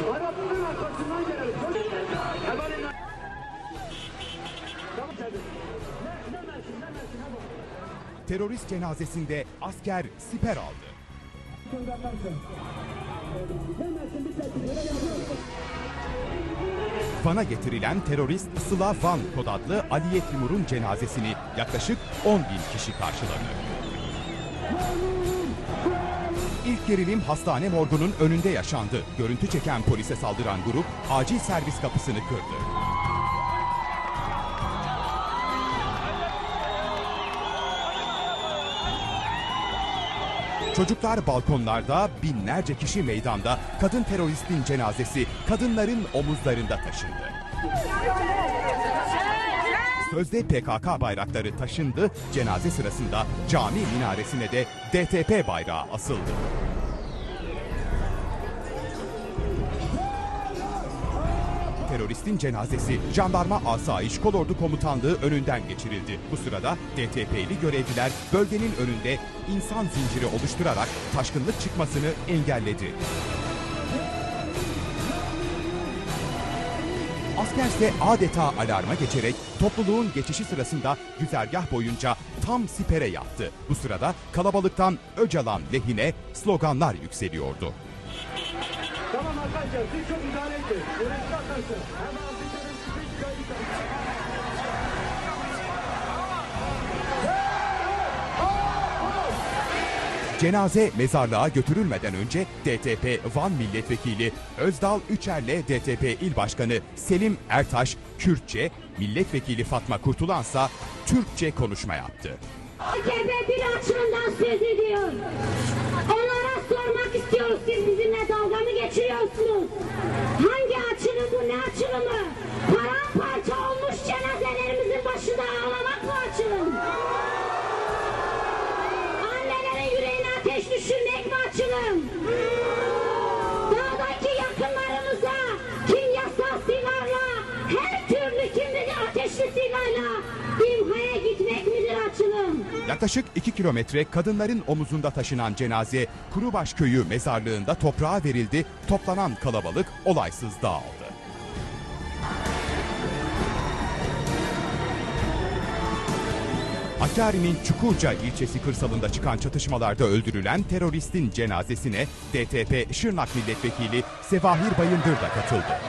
Bak. Terörist cenazesinde asker siper aldı. Van'a getirilen terörist Sıla Van kod adlı Aliye Timur'un cenazesini yaklaşık 10 bin kişi karşıladı. Gerilim hastane morgunun önünde yaşandı. Görüntü çeken polise saldıran grup acil servis kapısını kırdı. Çocuklar balkonlarda, binlerce kişi meydanda kadın teröristin cenazesi kadınların omuzlarında taşındı. Sözde PKK bayrakları taşındı, cenaze sırasında cami minaresine de DTP bayrağı asıldı. Teröristin cenazesi Jandarma Asayiş Kolordu Komutanlığı önünden geçirildi. Bu sırada DTP'li görevliler bölgenin önünde insan zinciri oluşturarak taşkınlık çıkmasını engelledi. Asker ise adeta alarma geçerek topluluğun geçişi sırasında güzergah boyunca tam sipere yattı. Bu sırada kalabalıktan Öcalan lehine sloganlar yükseliyordu. Tamam arkadaşlar, siz çok idare edin. Hemen Cenaze mezarlığa götürülmeden önce DTP Van Milletvekili Özdal Üçer'le DTP İl Başkanı Selim Ertaş Kürtçe, Milletvekili Fatma Kurtulansa Türkçe konuşma yaptı. AKP bir açılımdan söz ediyor. Onlara sormak istiyoruz siz bizimle dalga mı geçiriyorsunuz? Açılım? Dağdaki yakınlarımıza kimyasal silahla her türlü kim bilir ateşli silahla imhaya gitmek midir açılım? Yaklaşık 2 kilometre kadınların omuzunda taşınan cenaze Kurubaş Köyü mezarlığında toprağa verildi. Toplanan kalabalık olaysız dağıldı. Hakkari'nin Çukurca ilçesi kırsalında çıkan çatışmalarda öldürülen teröristin cenazesine DTP Şırnak Milletvekili Sevahir Bayındır da katıldı.